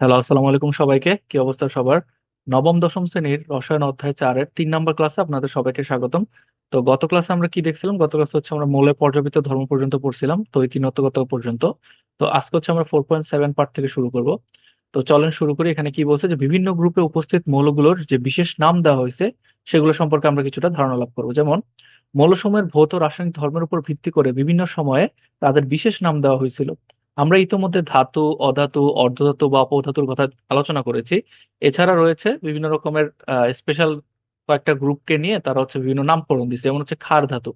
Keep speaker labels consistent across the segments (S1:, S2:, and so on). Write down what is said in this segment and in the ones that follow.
S1: Hello আসসালামু আলাইকুম সবাইকে। কি অবস্থা সবার? নবম, দশম শ্রেণির রসায়ন অধ্যায় চারের তিন নম্বর ক্লাসে আপনাদের সবাইকে স্বাগতম। তো গত ক্লাসে আমরা কি দেখছিলাম? গত ক্লাসে হচ্ছে আমরা মৌলের পর্যাবৃত্ত ধর্ম পর্যন্ত পড়ছিলাম, তো এই তিনত্বগত পর্যন্ত। তো আজকে হচ্ছে আমরা ফোর পয়েন্ট সেভেন পার্ট থেকে শুরু করব। তো চলেন শুরু করি। এখানে কি বলছে যে, বিভিন্ন গ্রুপে উপস্থিত মৌলগুলোর যে বিশেষ নাম দেওয়া হয়েছে, সেগুলো সম্পর্কে আমরা কিছুটা ধারণা লাভ করব। যেমন, মৌলসমূহের ভৌত রাসায়নিক ধর্মের উপর ভিত্তি করে বিভিন্ন সময়ে তাদের বিশেষ নাম দেওয়া হয়েছিল। আমরা ইতোমধ্যে ধাতু, অধাতু, অর্ধধাতু বা অপধাতুর কথা আলোচনা করেছি। এছাড়া রয়েছে বিভিন্ন রকমের স্পেশাল কয়েকটা গ্রুপকে নিয়ে তারা হচ্ছে বিভিন্ন নামকরণ দিচ্ছে যেমন হচ্ছে ক্ষার ধাতু।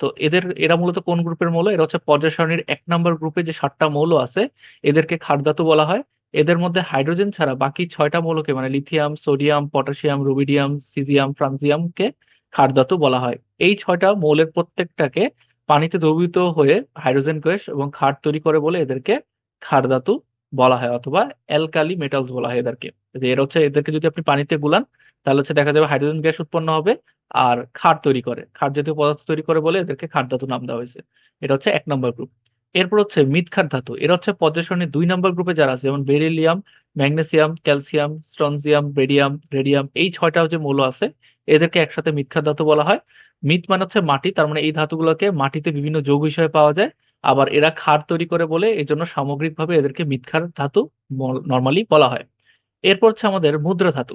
S1: তো এদের, এরা মূলত কোন গ্রুপের মৌল? এরা হচ্ছে পর্যায় সারণীর এক নম্বর গ্রুপে যে সাতটা মৌল আছে, এদেরকে ক্ষার ধাতু বলা হয়। এদের মধ্যে হাইড্রোজেন ছাড়া বাকি ছয়টা মৌলকে মানে lithium sodium potassium rubidium caesium ফ্রান্সিয়ামকে ক্ষার ধাতু বলা হয়। এই ছয়টা মৌলের প্রত্যেকটাকে পানিতে দ্রবীভূত হয়ে হাইড্রোজেন গ্যাস এবং ক্ষার তৈরি করে বলে এদেরকে ক্ষার ধাতু বলা হয় অথবা অ্যালকালি মেটালস বলা হয় এদেরকে। এর হচ্ছে, এদেরকে যদি আপনি পানিতে গুলান, তাহলে হচ্ছে দেখা যাবে হাইড্রোজেন গ্যাস উৎপন্ন হবে আর ক্ষার তৈরি করে। ক্ষার জাতীয় পদার্থ তৈরি করে বলে এদেরকে ক্ষার ধাতু নাম দেওয়া হয়েছে। এটা হচ্ছে এক নম্বর গ্রুপ এরপর হচ্ছে মিথক্ষার ধাতু। এরা হচ্ছে পর্যায় দুই নম্বর গ্রুপে যারা আছে, যেমন beryllium, magnesium, calcium, strontium radium radium, এই ছয়টা যে মৌল আছে, এদেরকে একসাথে মিথক্ষার ধাতু বলা হয়। মিথ মানে হচ্ছে মাটি, তার মানে এই ধাতুগুলোকে মাটিতে বিভিন্ন যৌগ হিসেবে পাওয়া যায়। আবার এরা ক্ষার তৈরি করে বলে এই জন্য সামগ্রিকভাবে এদেরকে মিথক্ষার ধাতু নর্মালি বলা হয়। এরপর হচ্ছে আমাদের মুদ্রা ধাতু।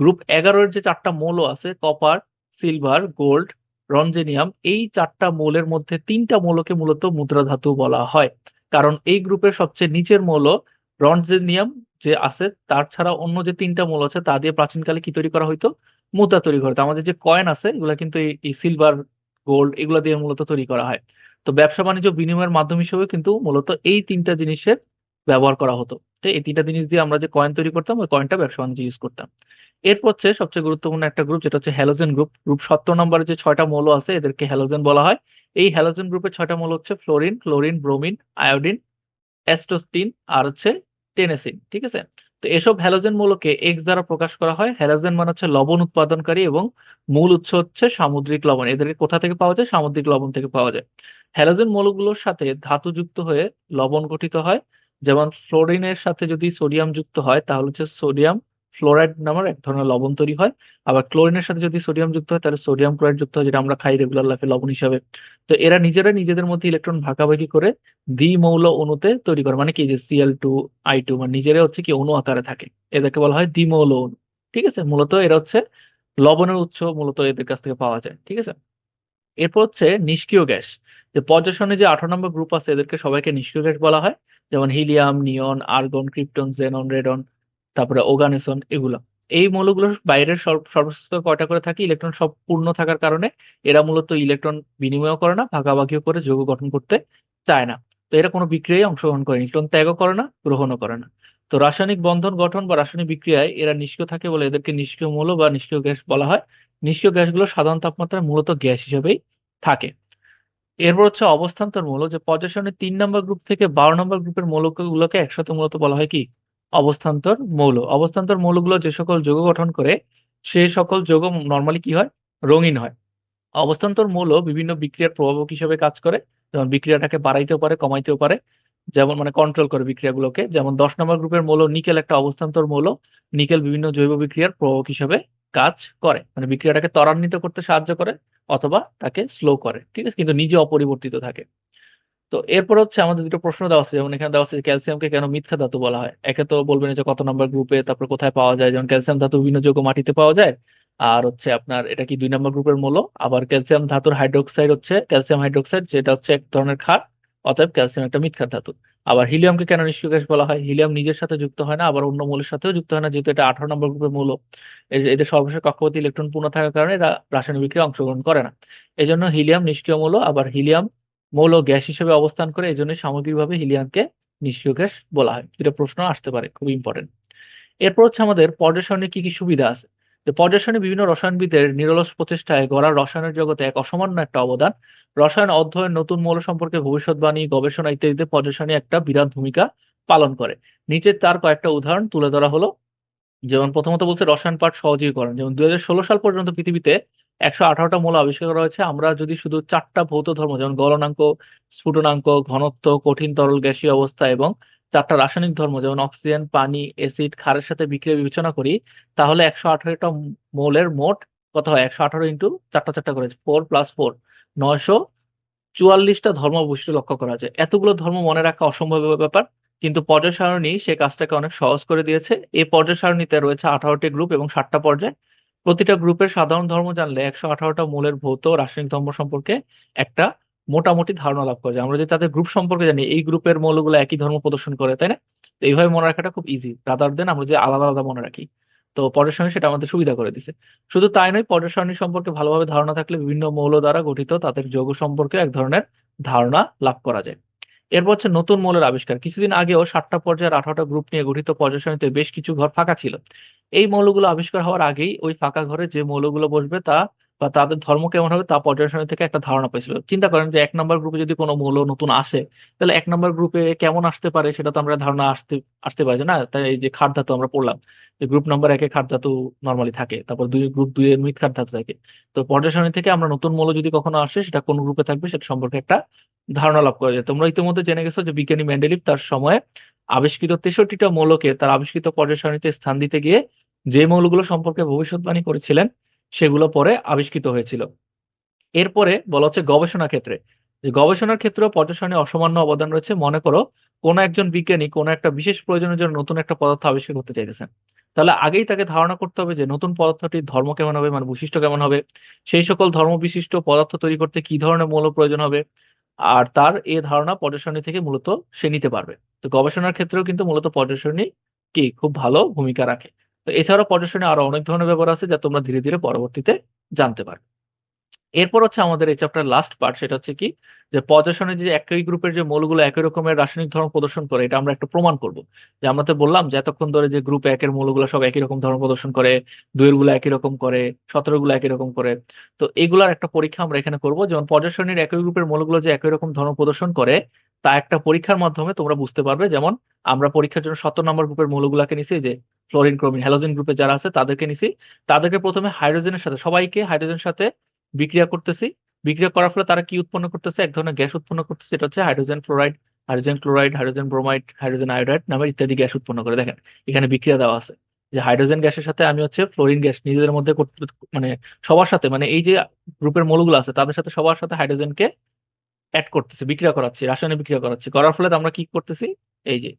S1: গ্রুপ এগারোর যে চারটা মৌল আছে, কপার, সিলভার, গোল্ড, রঞ্জেনিয়াম, এই চারটা মৌলের মধ্যে তিনটা মৌলকে মূলত মুদ্রা ধাতু বলা হয়। কারণ এই গ্রুপের সবচেয়ে নিচের মৌল রঞ্জেনিয়াম যে আছে, তার ছাড়া অন্য যে তিনটা মৌল আছে, তা দিয়ে প্রাচীনকালে কি তৈরি করা হইতো? মুদ্রা তৈরি করা। হতো আমাদের যে কয়েন আছে, এগুলো কিন্তু এই সিলভার গোল্ড এগুলো দিয়ে মূলত তৈরি করা হয়। তো ব্যবসা বাণিজ্য বিনিময়ের মাধ্যম হিসেবে কিন্তু মূলত এই তিনটা জিনিসের ব্যবহার করা হতো। তো এই তিনটা জিনিস দিয়ে আমরা যে কয়েন তৈরি করতাম, ওই কয়েনটা ব্যবসা বাণিজ্য ইউজ করতাম। এরপর হচ্ছে সবচেয়ে গুরুত্বপূর্ণ একটা গ্রুপ যেটা হচ্ছে হ্যালোজেন গ্রুপ গ্রুপ সত্তর নম্বরে যে ছয়টা মৌল আছে, এদেরকে হ্যালোজেন বলা হয়। এই হ্যালোজেন গ্রুপের ছয়টা মৌল হচ্ছে fluorine chlorine bromine iodine astatine আর হচ্ছে টেনেসিন ঠিক আছে? তো এসব হ্যালোজেন মৌলকে এক্স দ্বারা প্রকাশ করা হয়। হ্যালোজেন মানে হচ্ছে লবণ উৎপাদনকারী এবং মূল উৎস হচ্ছে সামুদ্রিক লবণ। এদেরকে কোথা থেকে পাওয়া যায়? সামুদ্রিক লবণ থেকে পাওয়া যায়। হ্যালোজেন মৌলগুলোর সাথে ধাতু যুক্ত হয়ে লবণ গঠিত হয়। যেমন ফ্লোরিনের সাথে যদি সোডিয়াম যুক্ত হয়, তাহলে হচ্ছে সোডিয়াম ফ্লোরাইড নামের এক ধরনের লবণ তৈরি হয়। আবার ক্লোরিনের সাথে যদি সোডিয়াম যুক্ত হয়, তাহলে সোডিয়াম ক্লোরাইড যুক্ত হয়, যেটা আমরা খাই রেগুলার লাইফে লবণ হিসাবে। তো এরা নিজেরা নিজেদের মধ্যে ইলেকট্রন ভাগাভাগি করে দ্বিমৌল অণুতে তৈরি করে। মানে কি, যে সিএল টু আই টু মানে নিজেরা হচ্ছে কি অণু আকারে থাকে। এদেরকে বলা হয় দ্বিমৌল অণু। ঠিক আছে? মূলত এরা হচ্ছে লবণের উৎস মূলত এদের কাছ থেকে পাওয়া যায়। ঠিক আছে? এরপর হচ্ছে নিষ্ক্রিয় গ্যাস। যে পর্যশনে যে আঠারো নম্বর গ্রুপ আছে, এদেরকে সবাইকে নিষ্ক্রিয় গ্যাস বলা হয়। যেমন helium, neon, argon, krypton xenon radon. তারপরে ওগানেসন এগুলো। এই মৌলগুলো বাইরের সর্বশ্রেষ্ঠ কয়টা করে থাকে? ইলেকট্রন সব পূর্ণ থাকার কারণে এরা মূলত ইলেকট্রন বিনিময় করে না, ভাগাভাগিও করে, যৌগ গঠন করতে চায় না। তো এরা কোনো বিক্রিয়ায় অংশগ্রহণ করে ইলেকট্রন ত্যাগও করে না, গ্রহণও করে না। তো রাসায়নিক বন্ধন গঠন বা রাসায়নিক বিক্রিয়ায় এরা নিষ্ক্রিয় থাকে বলে এদেরকে নিষ্ক্রিয় মৌল বা নিষ্ক্রিয় গ্যাস বলা হয়। নিষ্ক্রিয় গ্যাসগুলো সাধারণ তাপমাত্রায় মূলত গ্যাস হিসেবেই থাকে। এরপর হচ্ছে অবস্থান্তর মৌল, যে পর্যায় তিন নম্বর গ্রুপ থেকে বারো নম্বর গ্রুপের মৌলগুলোকে একসাথে মূলত বলা হয় কি? অবস্থান্তর মৌল। অবস্থান্তর মৌলগুলো যে সকল যৌগ গঠন করে, সে সকল যৌগ নর্মালি কি হয়? রঙিন হয়। অবস্থান্তর মৌল বিভিন্ন বিক্রিয়ার প্রভাবক হিসেবে কাজ করে। যেমন বিক্রিয়াটাকে বাড়াইতেও পারে, কমাইতেও পারে। যেমন মানে কন্ট্রোল করে বিক্রিয়াগুলোকে। যেমন দশ নম্বর গ্রুপের মৌল নিকেল একটা অবস্থান্তর মৌল। নিকেল বিভিন্ন জৈব বিক্রিয়ার প্রভাবক হিসেবে কাজ করে। মানে বিক্রিয়াটাকে ত্বরান্বিত করতে সাহায্য করে অথবা তাকে স্লো করে। ঠিক আছে? কিন্তু নিজে অপরিবর্তিত থাকে। তো এরপর হচ্ছে আমাদের দুটো প্রশ্ন দেওয়া আছে। যেমন এখানে দেওয়া আছে ক্যালসিয়ামকে কেন মিথ্যা ধাতু বলা হয়? একে তো বলবেন যে কত নম্বর গ্রুপে তারপর কোথায় পাওয়া যায়? যেমন ক্যালসিয়াম ধাতু বিভিন্ন যৌগ মাটিতে পাওয়া যায়। আর হচ্ছে আপনার এটা কি দুই নম্বর গ্রুপের মূল? আবার ক্যালসিয়াম ধাতুর হাইড্রোক্সাইড হচ্ছে ক্যালসিয়াম হাইড্রোক্সাইড যেটা হচ্ছে এক ধরনের ক্ষার, অতএব ক্যালসিয়াম একটা মিথ্যার ধাতু। আবার হিলিয়ামকে কেন নিষ্ক্রিয় গ্যাস বলা হয়? হিলিয়াম নিজের সাথে যুক্ত হয় না, আবার অন্য মূলের সাথেও যুক্ত হয় না, যেহেতু এটা আঠারো নম্বর গ্রুপের মূল। এদের সর্বশেষ কক্ষপতি ইলেকট্রন পূর্ণ থাকার কারণে এরা রাসায়নিক বিক্রিয়া অংশগ্রহণ করে না। এই জন্য হিলিয়াম নিষ্ক্রিয় মূল, আবার হিলিয়াম মৌল গ্যাস হিসেবে অবস্থান করে এই জন্য সামগ্রিকভাবে হিলিয়ামকে নিষ্ক্রিয় গ্যাস বলা হয়। এটা প্রশ্ন আসতে পারে খুব ইম্পর্টেন্ট এরপর হচ্ছে আমাদের পর্যায় কি কি সুবিধা আছে? পর্যায় বিভিন্ন রসায়নবিদের নিরলস প্রচেষ্টায় গড়া রসায়নের জগতে এক অসামান্য একটা অবদান। রসায়ন অধ্যয়ন, নতুন মৌল সম্পর্কে ভবিষ্যৎবাণী, গবেষণা ইত্যাদিতে পর্যায় একটা বিরাট ভূমিকা পালন করে। নিচের তার কয়েকটা উদাহরণ তুলে ধরা হলো। যেমন প্রথমত বলছে রসায়ন পাঠ সহজীকরণ। যেমন দুই হাজার ষোলো সাল পর্যন্ত পৃথিবীতে একশো আঠারোটা মূল আবিষ্কার করা হয়েছে। আমরা যদি শুধু চারটা ভৌত ধর্ম, যেমন গলনাঙ্ক, স্ফুটনাঙ্ক, ঘনত্ব, কঠিন তরল গ্যাসীয় অবস্থা এবং চারটা রাসায়নিক ধর্ম, যেমন অক্সিজেন, পানি, অ্যাসিড, ক্ষারের সাথে বিক্রিয়া বিবেচনা করি, তাহলে একশো আঠারোটা মোলের মোট কত হয়? একশো আঠারো ইন্টু চারটা চারটা করে ফোর প্লাস ফোর, নয়শো চুয়াল্লিশটা ধর্ম বৈশিষ্ট্য লক্ষ্য করা যায় এতগুলো ধর্ম মনে রাখা অসম্ভব ব্যাপার, কিন্তু পর্যায় সারণী সে কাজটাকে অনেক সহজ করে দিয়েছে। এই পর্যায় সারণীতে রয়েছে আঠারোটি গ্রুপ এবং ষাটটা পর্যায়। প্রতিটা গ্রুপের সাধারণ ধর্ম জানলে একশো আঠারোটা মূলের ভৌত রাসায়নিক ধর্ম সম্পর্কে একটা মোটামুটি ধারণা লাভ করা যায়। আমরা যদি তাদের গ্রুপ সম্পর্কে জানি, এই গ্রুপের মৌলগুলো একই ধর্ম প্রদর্শন করে, তাই না? তো এইভাবে মনে রাখাটা খুব ইজি রাদার দেন আমরা যে আলাদা আলাদা মনে রাখি। তো পর্যায় সেটা আমাদের সুবিধা করে দিছে। শুধু তাই নয় পর্যায় সম্পর্কে ভালোভাবে ধারণা থাকলে বিভিন্ন মৌল দ্বারা গঠিত তাদের যৌগ সম্পর্কে এক ধরনের ধারণা লাভ করা যায়। এরপর হচ্ছে নতুন মৌলের আবিষ্কার। কিছুদিন আগেও সাতটা পর্যায়ের আঠারোটা গ্রুপ নিয়ে গঠিত পর্যায় বেশ কিছু ঘর ফাঁকা ছিল। এই মৌলগুলো আবিষ্কার হওয়ার আগেই ওই ফাঁকা ঘরে যে মৌলগুলো বসবে তা বা তাদের ধর্ম কেমন হবে তা পর্যায় থেকে একটা ধারণা পেয়েছিল। চিন্তা করেন যে এক নম্বর গ্রুপে যদি কোনো মৌল নতুন আসে, তাহলে এক নম্বর গ্রুপে কেমন আসতে পারে সেটা তো আমরা ধারণা আসতে আসতে পারি না, তাই এই যে খাট ধাতু আমরা পড়লাম, যে গ্রুপ নাম্বার একে খাট ধাতু নর্মালি থাকে, তারপর দুই গ্রুপ দুই এর মৃৎ খাট ধাতু থাকে। তো পর্যায় থেকে আমরা নতুন মৌল যদি কখনো আসে, সেটা কোন গ্রুপে থাকবে সেটা সম্পর্কে একটা ধারণা লাভ করা যায়। তোমরা ইতিমধ্যে জেনে গেছো যে বিজ্ঞানী মেন্ডেলিভ তার সময়ে আবিষ্কৃত তেষট্টিটা মৌলকে তার আবিষ্কৃত পর্যায় স্থান দিতে গিয়ে যে মৌলগুলো সম্পর্কে ভবিষ্যৎবাণী করেছিলেন, সেগুলো পরে আবিষ্কৃত হয়েছিল। এরপরে বলা হচ্ছে গবেষণা ক্ষেত্রে। যে গবেষণার ক্ষেত্রেও পর্যায় অসামান্য অবদান রয়েছে। মনে করো, কোনো একজন বিজ্ঞানী কোনো একটা বিশেষ প্রয়োজনের জন্য নতুন একটা পদার্থ আবিষ্কার করতে চাইতেছেন। তাহলে আগেই তাকে ধারণা করতে হবে যে নতুন পদার্থটির ধর্ম কেমন হবে মানে বৈশিষ্ট্য কেমন হবে, সেই সকল ধর্ম বিশিষ্ট পদার্থ তৈরি করতে কি ধরনের মৌল প্রয়োজন হবে আর তার এ ধারণা পর্যটনী থেকে মূলত সে নিতে পারবে। তো গবেষণার ক্ষেত্রেও কিন্তু মূলত পর্যটনী কি? খুব ভালো ভূমিকা রাখে। তো এছাড়াও পর্যায় আরও অনেক ধরনের ব্যাপার আছে যা তোমরা ধীরে ধীরে পরবর্তীতে জানতে পারবে। এরপর হচ্ছে আমাদের এই চ্যাপ্টার লাস্ট পার্ট সেটা হচ্ছে কি? যে সারণী যে একই গ্রুপের যে মৌলগুলো একই রকমের রাসায়নিক ধর্ম প্রদর্শন করে, এটা আমরা একটা প্রমাণ করব। যে আমরা তো বললাম যে এতক্ষণ ধরে যে গ্রুপ একের মৌলগুলো সব একই রকম ধর্ম প্রদর্শন করে দুইয়েরগুলো একই রকম করে সতেরো গুলো একই রকম করে। তো এগুলার একটা পরীক্ষা আমরা এখানে করব। যেমন সারণীর একই গ্রুপের মৌলগুলো যে একই রকম ধর্ম প্রদর্শন করে, তা একটা পরীক্ষার মাধ্যমে তোমরা বুঝতে পারবে। যেমন আমরা পরীক্ষার জন্য সত্তর নম্বর গ্রুপের মৌলগুলোকে নিছি, যে ফ্লোরিন ক্রোমিন হ্যালোজেন গ্রুপে যারা আছে তাদেরকে নিছি। তাদেরকে প্রথমে হাইড্রোজেনের সাথে, সবাইকে হাইড্রোজেনের সাথে বিক্রিয়া করতেছি। বিক্রিয়া করার ফলে তারা কি উৎপন্ন করতেছে? এক ধরনের গ্যাস উৎপন্ন করতেছে, এটা হচ্ছে hydrogen fluoride hydrogen chloride, hydrogen bromide, hydrogen iodide নামের ইত্যাদি গ্যাস উৎপন্ন করে। দেখেন, এখানে বিক্রিয়া দেওয়া আছে যে হাইড্রোজেন গ্যাসের সাথে আমি হচ্ছে ফ্লোরিন গ্যাস নিজেদের মধ্যে মানে সবার সাথে মানে এই যে গ্রুপের মৌলগুলো আছে, তাদের সাথে সবার সাথে হাইড্রোজেনকে অ্যাড করতেছে, বিক্রিয়া করাচ্ছি, রাসায়নিক বিক্রিয়া করাচ্ছি। করার ফলে আমরা কি করতেছি? এই যে,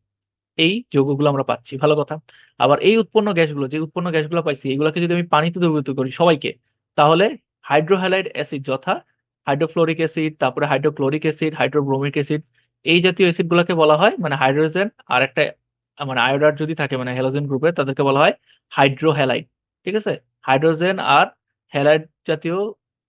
S1: এই যৌগগুলো আমরা পাচ্ছি, ভালো কথা। আবার এই উৎপন্ন গ্যাসগুলো, যে উৎপন্ন গ্যাসগুলো পাইছি, এগুলোকে যদি আমি পানিতে দ্রবীভূত করি সবাইকে, তাহলে হাইড্রোহ্যালাইড অ্যাসিড যথা হাইড্রোফ্লোরিক অ্যাসিড তারপরে হাইড্রোক্লোরিক অ্যাসিড হাইড্রোব্রোমিক অ্যাসিড এই জাতীয় অ্যাসিড গুলোকে বলা হয় মানে হাইড্রোজেন আর একটা মানে আয়োডার যদি থাকে মানে হ্যালোজেন গ্রুপে তাদেরকে বলা হয় হাইড্রোহ্যালাইড ঠিক আছে? হাইড্রোজেন আর হ্যালাইড জাতীয়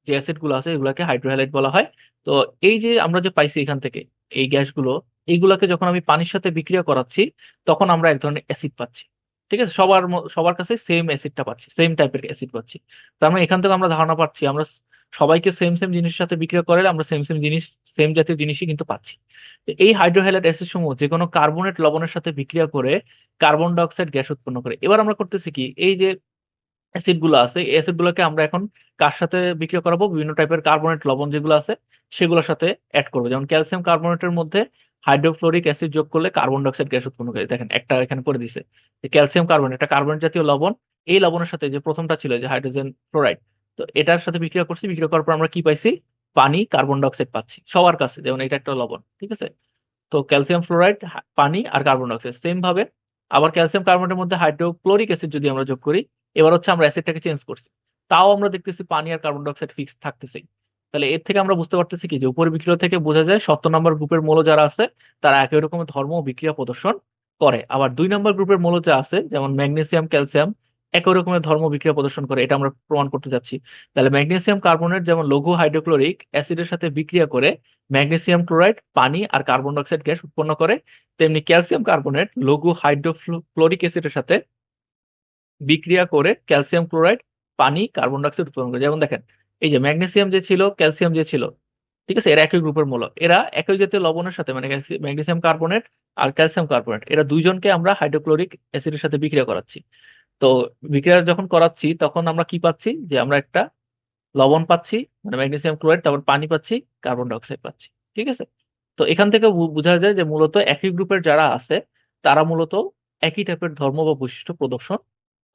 S1: যে অ্যাসিডগুলো আছে, এগুলোকে হাইড্রোহ্যালাইড বলা হয়। তো এই যে আমরা যে পাইছি এখান থেকে, এই গ্যাসগুলো, এইগুলোকে যখন আমি পানির সাথে বিক্রিয়া করাচ্ছি, তখন আমরা এক ধরনের অ্যাসিড পাচ্ছি। ঠিক আছে? সবার সবার কাছে সেম অ্যাসিডটা পাচ্ছি সেম টাইপের অ্যাসিড পাচ্ছি। তার মানে এখান থেকে আমরা ধারণা পাচ্ছি, আমরা সবাইকে সেম সেম জিনিসের সাথে বিক্রিয়া করলে আমরা সেম সেম জিনিস সেম জাতীয় জিনিসই কিন্তু পাচ্ছি। এই হাইড্রোহ্যালাইড অ্যাসিড সমূহ যে কোনো কার্বনেট লবণের সাথে বিক্রিয়া করে কার্বন ডাইঅক্সাইড গ্যাস উৎপন্ন করে। এবার আমরা করতেছি কি? এই যে অ্যাসিডগুলো আছে, এই অ্যাসিড গুলোকে আমরা এখন কার সাথে বিক্রিয়া করাবো? বিভিন্ন টাইপের কার্বনেট লবণ যেগুলো আছে, সেগুলোর সাথে অ্যাড করব। যেমন ক্যালসিয়াম কার্বনেটের মধ্যে হাইড্রোফ্লোরিক অ্যাসিড যোগ করলে কার্বন ডাইঅক্সাইড গ্যাস উৎপন্ন করে। দেখেন, একটা এখানে করে দিছে। যে ক্যালসিয়াম কার্বন একটা কার্বনেট জাতীয় লবণ। এই লবণের সাথে যে প্রথমটা ছিল, যে হাইড্রোজেন ফ্লোরাইড, তো এটার সাথে বিক্রিয়া করছি। বিক্রিয়া করার পর আমরা কি পাইছি? পানি, কার্বন ডাইঅক্সাইড পাচ্ছি সবার কাছে। যেমন এটা একটা লবণ, ঠিক আছে? তো ক্যালসিয়াম ফ্লোরাইড পানি আর কার্বন ডাইঅক্সাইড, সেম ভাবে। আবার ক্যালসিয়াম কার্বনেটের মধ্যে হাইড্রোক্লোরিক অ্যাসিড যদি আমরা যোগ করি, এবার হচ্ছে আমরা অ্যাসিডটাকে চেঞ্জ করছি। তাও আমরা দেখতেছি পানি আর কার্বন ডাইঅক্সাইড ফিক্স থাকতেছে। তাহলে এর থেকে আমরা বুঝতে পারতেছি কি যে উপর বিক্রিয়া থেকে বোঝা যায় সত্তর নম্বর গ্রুপের মৌল যারা আছে, তারা একই রকমের ধর্ম বিক্রিয়া প্রদর্শন করে। আবার দুই নম্বর গ্রুপের মৌল যা আছে, যেমন ম্যাগনেসিয়াম, ক্যালসিয়াম একই রকমের ধর্ম বিক্রিয়া প্রদর্শন করে। এটা আমরা প্রমাণ করতে যাচ্ছি। তাহলে ম্যাগনেসিয়াম কার্বনেট যেমন লঘু হাইড্রোক্লোরিক অ্যাসিডের সাথে বিক্রিয়া করে, ম্যাগনেসিয়াম ক্লোরাইড, পানি আর কার্বন ডাইঅক্সাইড গ্যাস উৎপন্ন করে, তেমনি ক্যালসিয়াম কার্বনেট লঘু হাইড্রোক্লোরিক অ্যাসিডের সাথে বিক্রিয়া করে ক্যালসিয়াম ক্লোরাইড, পানি, কার্বন ডাইঅক্সাইড উৎপন্ন করে। যেমন দেখেন এই যে ম্যাগনেসিয়াম যে ছিল, ক্যালসিয়াম যে ছিল, ঠিক আছে? এরা একই গ্রুপের মূল। এরা একই জাতীয় লবণের সাথে মানে ম্যাগনেসিয়াম কার্বনেট আর ক্যালসিয়াম কার্বনেট, এরা দুইজনকে আমরা হাইড্রোক্লোরিক অ্যাসিডের সাথে বিক্রিয়া করাচ্ছি। তো বিক্রিয়া যখন করাচ্ছি, তখন আমরা কি পাচ্ছি? যে আমরা একটা লবণ পাচ্ছি মানে ম্যাগনেসিয়াম ক্লোরাইড, তারপর পানি পাচ্ছি, কার্বন ডাইঅক্সাইড পাচ্ছি, ঠিক আছে? তো এখান থেকে বোঝা যায় যে মূলত একই গ্রুপের যারা আছে, তারা মূলত একই টাইপের ধর্ম বা বৈশিষ্ট্য প্রদর্শন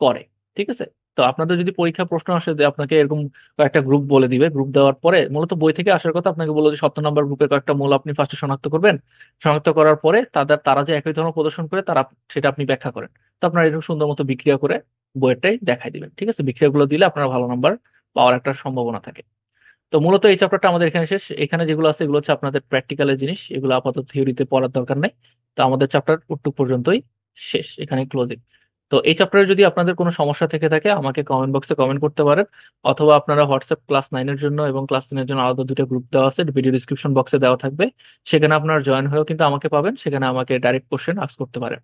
S1: করে, ঠিক আছে? তো আপনাদের যদি পরীক্ষা প্রশ্ন আসে যে আপনাকে এরকম কয়েকটা গ্রুপ বলে দিবে গ্রুপ দেওয়ার পরে মূলত বই থেকে আসার কথা আপনাকে বলল যে সত্তর নম্বর গ্রুপের কয়েকটা মূল আপনি ফার্স্টে শনাক্ত করবেন। শনাক্ত করার পরে তাদের, তারা যে একই ধর্ম প্রদর্শন করে তারা সেটা আপনি ব্যাখ্যা করেন। তো আপনারা এরকম সুন্দর মতো বিক্রিয়া করে বইয়েরটাই দেখাই দিবেন, ঠিক আছে? বিক্রিয়াগুলো দিলে আপনার ভালো নাম্বার পাওয়ার একটা সম্ভাবনা থাকে। তো মূলত এই চ্যাপ্টারটা আমাদের এখানে শেষ। এখানে যেগুলো আছে এগুলো হচ্ছে আপনাদের প্র্যাকটিক্যালের জিনিস। এগুলো আপাতত থিওরিতে পড়ার দরকার নেই। তো আমাদের চ্যাপ্টার উটুক পর্যন্তই শেষ। এখানে ক্লোজিং তো এই চ্যাপ্টারে যদি আপনাদের কোনো সমস্যা থেকে থাকে, আমাকে কমেন্ট বক্সে কমেন্ট করতে পারেন, অথবা আপনারা হোয়াটসঅ্যাপ ক্লাস নাইনের জন্য এবং ক্লাস টেনের জন্য আলাদা দুটো গ্রুপ দেওয়া আছে ভিডিও ডিসক্রিপশন বক্সে দেওয়া থাকবে। সেখানে আপনারা জয়েন হয়েও কিন্তু আমাকে পাবেন, সেখানে আমাকে ডাইরেক্ট কোশ্চেন আস্ক করতে পারেন।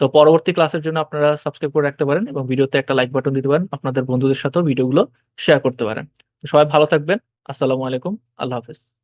S1: তো পরবর্তী ক্লাসের জন্য আপনারা সাবস্ক্রাইব করে রাখতে পারেন এবং ভিডিওতে একটা লাইক বাটন দিতে পারেন, আপনাদের বন্ধুদের সাথেও ভিডিওগুলো শেয়ার করতে পারেন। সবাই ভালো থাকবেন, আসসালামু আলাইকুম, আল্লাহ হাফেজ।